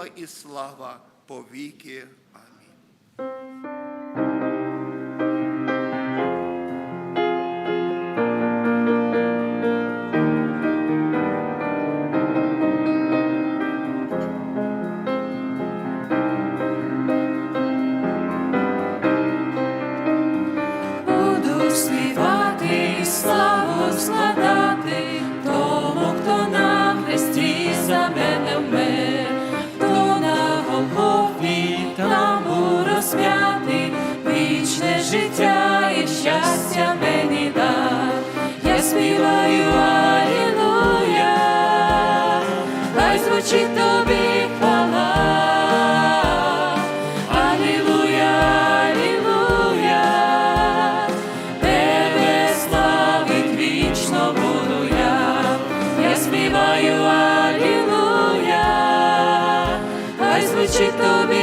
сила і слава повіки. Славу складати тому, хто на хресті за мене вмер, життя і щастя мені дав. Я співаю Алілуя, хай звучить тобі хвала. Алілуя, Алілуя, тебе славить вічно буду я, я співаю Алілуя, хай звучить тобі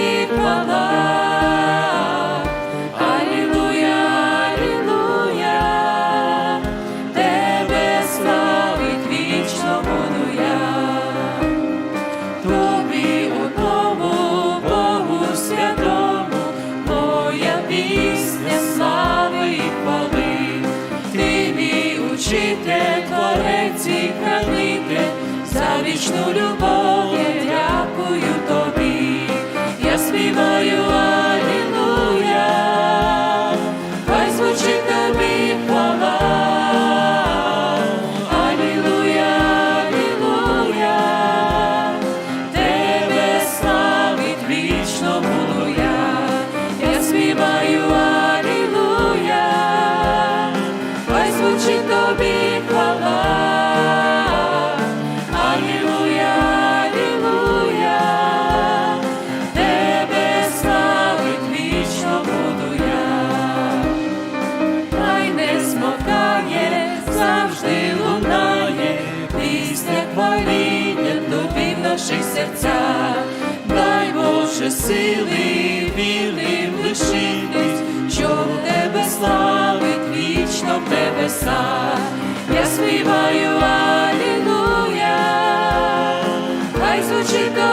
пісня слави. Ти мій творець і хранитель, за вічну любов дякую тобі. Я співаю Алілуя, хай звучить тобі хвала. Алілуя, тебе славить вічно буду я тобі хвала. Алілуя, тебе славить вічно буду я. Хай не змовкає, завжди лунає, пісня хваління тобі в наших серцях, дай Боже сили, хай